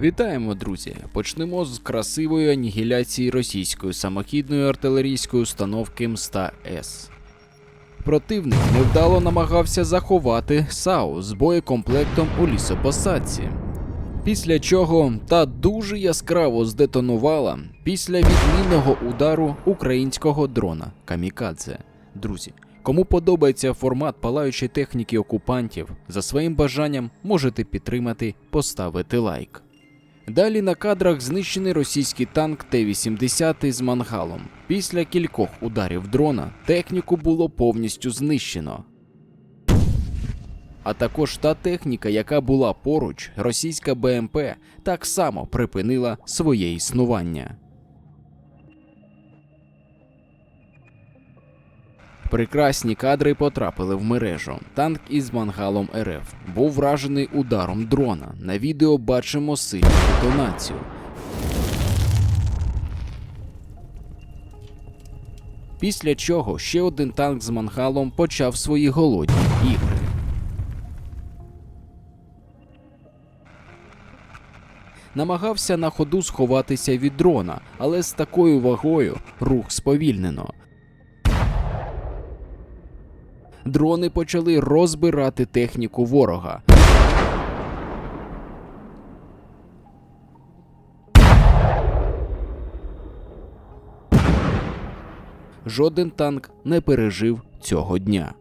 Вітаємо, друзі! Почнемо з красивої анігіляції російської самохідної артилерійської установки МСТА-С. Противник невдало намагався заховати САУ з боєкомплектом у лісопосадці. Після чого та дуже яскраво здетонувала після відмінного удару українського дрона Камікадзе. Друзі, кому подобається формат палаючої техніки окупантів, за своїм бажанням можете підтримати, поставити лайк. Далі на кадрах знищений російський танк Т-80 з мангалом. Після кількох ударів дрона техніку було повністю знищено. А також та техніка, яка була поруч, російська БМП, так само припинила своє існування. Прекрасні кадри потрапили в мережу. Танк із мангалом РФ був вражений ударом дрона. На відео бачимо сильну детонацію. Після чого ще один танк з мангалом почав свої голодні ігри. Намагався на ходу сховатися від дрона, але з такою вагою рух сповільнено. Дрони почали розбирати техніку ворога. Жоден танк не пережив цього дня.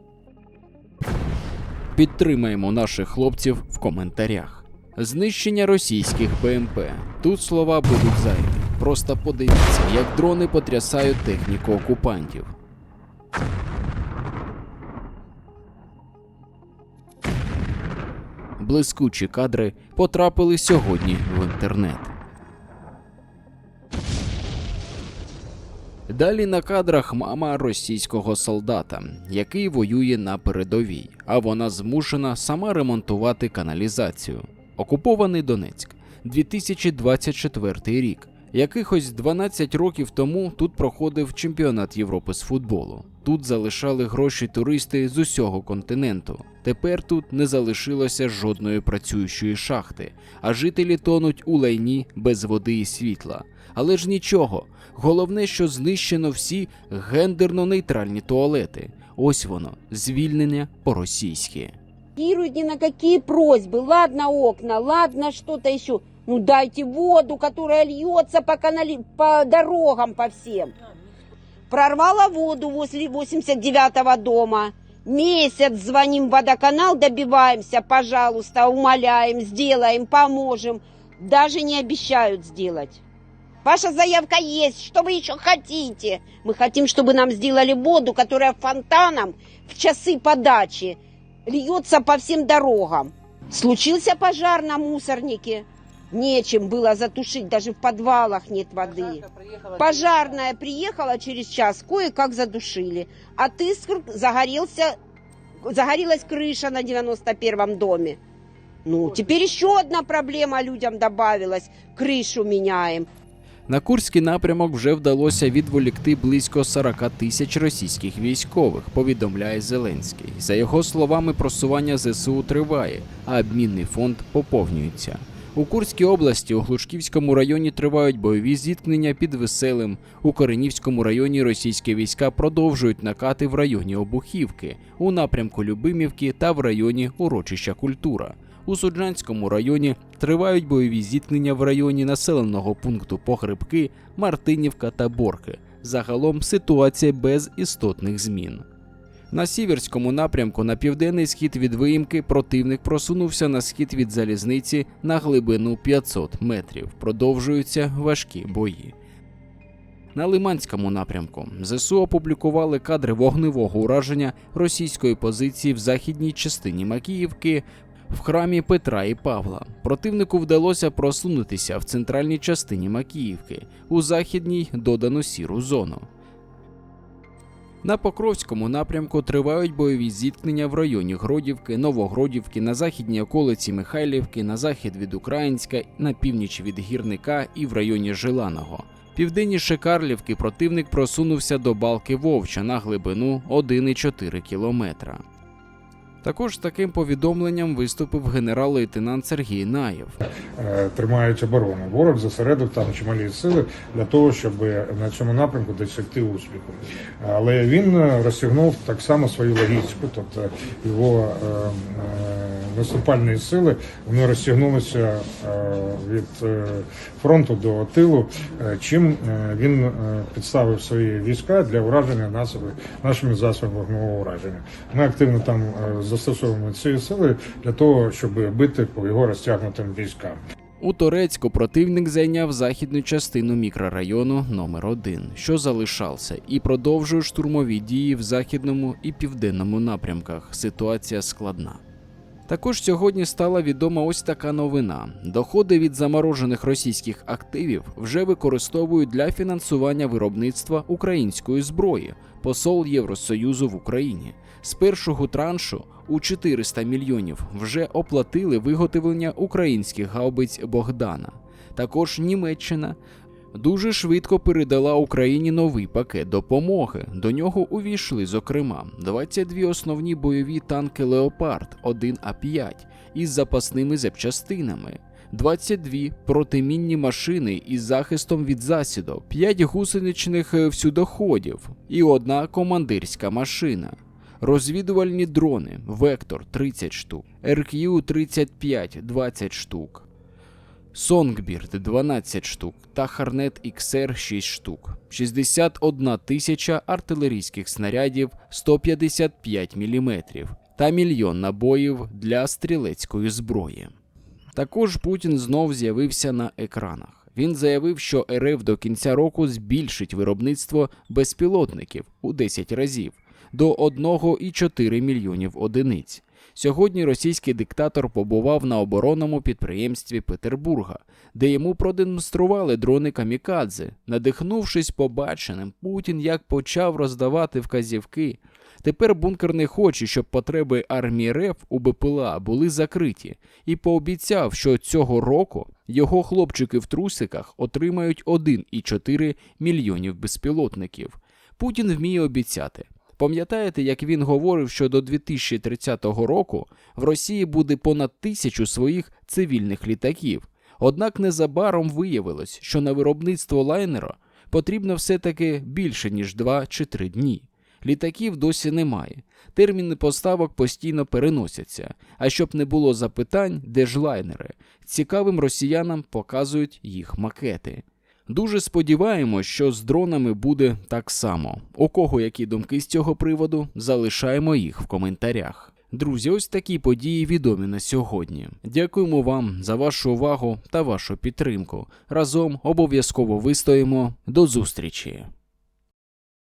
Підтримаємо наших хлопців в коментарях. Знищення російських БМП. Тут слова будуть зайві. Просто подивіться, як дрони потрясають техніку окупантів. Блискучі кадри потрапили сьогодні в інтернет. Далі на кадрах мама російського солдата, який воює на передовій, а вона змушена сама ремонтувати каналізацію. Окупований Донецьк, 2024 рік. Якихось 12 років тому тут проходив чемпіонат Європи з футболу. Тут залишали гроші туристи з усього континенту. Тепер тут не залишилося жодної працюючої шахти, а жителі тонуть у лайні без води і світла. Але ж нічого. Головне, що знищено всі гендерно-нейтральні туалети. Ось воно, звільнення по-російськи. ни на какие просьбы. Ладно окна, ладно что-то еще. Ну дайте воду, которая льется по, канали... по дорогам по всем. Прорвала воду возле 89-го дома. Месяц звоним в водоканал, добиваемся, пожалуйста, умоляем, сделаем, поможем. Даже не обещают сделать. Ваша заявка есть, что вы еще хотите? Мы хотим, чтобы нам сделали воду, которая фонтаном в часы подачи льется по всем дорогам. Случился пожар на мусорнике. Нечем было затушить, даже в подвалах нет воды. Пожарная приехала через час, кое-как задушили. От искр загорелся, загорелась крыша на 91-м доме. Ну, теперь еще одна проблема людям добавилась. Крышу меняем. На Курський напрямок вже вдалося відволікти близько 40 тисяч російських військових, повідомляє Зеленський. За його словами, просування ЗСУ триває, а обмінний фонд поповнюється. У Курській області у Глушківському районі тривають бойові зіткнення під веселим. У Коренівському районі російські війська продовжують накати в районі Обухівки, у напрямку Любимівки та в районі Урочища Культура. У Суджанському районі тривають бойові зіткнення в районі населеного пункту Погребки, Мартинівка та Борки. Загалом ситуація без істотних змін. На сіверському напрямку на південний схід від виїмки противник просунувся на схід від залізниці на глибину 500 метрів. Продовжуються важкі бої. На Лиманському напрямку ЗСУ опублікували кадри вогневого ураження російської позиції в західній частині Макіївки в храмі Петра і Павла. Противнику вдалося просунутися в центральній частині Макіївки, у західній додано сіру зону. На Покровському напрямку тривають бойові зіткнення в районі Гродівки, Новогродівки, на західній околиці Михайлівки, на захід від Українська, на північ від Гірника і в районі Жиланого. Південніше Карлівки противник просунувся до балки Вовча на глибину 1,4 кілометра. Також таким повідомленням виступив генерал-лейтенант Сергій Наєв. е, тримають оборону. Ворог зосередив там чималі сили для того, щоб на цьому напрямку досягти успіху. Але він розсягнув так само свою логістику, тобто його е, наступальні сили вони розтягнулися е, від е, фронту до тилу, е, чим він підставив свої війська для ураження насоби нашими засобами вогневого ураження. Ми активно там застосовуємо ці сили для того, щоб бити по його розтягнутим військам. У Торецьку противник зайняв західну частину мікрорайону номер 1 що залишався, і продовжує штурмові дії в західному і південному напрямках. Ситуація складна. Також сьогодні стала відома ось така новина: доходи від заморожених російських активів вже використовують для фінансування виробництва української зброї. Посол Євросоюзу в Україні з першого траншу у 400 мільйонів вже оплатили виготовлення українських гаубиць Богдана. Також Німеччина дуже швидко передала Україні новий пакет допомоги. До нього увійшли, зокрема, 22 основні бойові танки Леопард 1А5 із запасними запчастинами. 22 протимінні машини із захистом від засідок, 5 гусеничних е, всюдоходів і одна командирська машина. Розвідувальні дрони Вектор 30 штук, РКЮ 35 20 штук, Сонгбірд 12 штук та Харнет XR 6 штук, 61 тисяча артилерійських снарядів 155 мм та мільйон набоїв для стрілецької зброї. Також Путін знов з'явився на екранах. Він заявив, що РФ до кінця року збільшить виробництво безпілотників у 10 разів до 1,4 мільйонів одиниць. Сьогодні російський диктатор побував на оборонному підприємстві Петербурга, де йому продемонстрували дрони камікадзе. Надихнувшись побаченим, Путін як почав роздавати вказівки. Тепер бункер не хоче, щоб потреби армії РФ у БПЛА були закриті, і пообіцяв, що цього року його хлопчики в трусиках отримають 1,4 мільйонів безпілотників. Путін вміє обіцяти. Пам'ятаєте, як він говорив, що до 2030 року в Росії буде понад тисячу своїх цивільних літаків? Однак незабаром виявилось, що на виробництво лайнера потрібно все-таки більше ніж 2 чи 3 дні. Літаків досі немає. Терміни поставок постійно переносяться. А щоб не було запитань, де ж лайнери, цікавим росіянам показують їх макети. Дуже сподіваємось, що з дронами буде так само. У кого які думки з цього приводу, залишаємо їх в коментарях. Друзі, ось такі події відомі на сьогодні. Дякуємо вам за вашу увагу та вашу підтримку. Разом обов'язково вистоїмо. До зустрічі!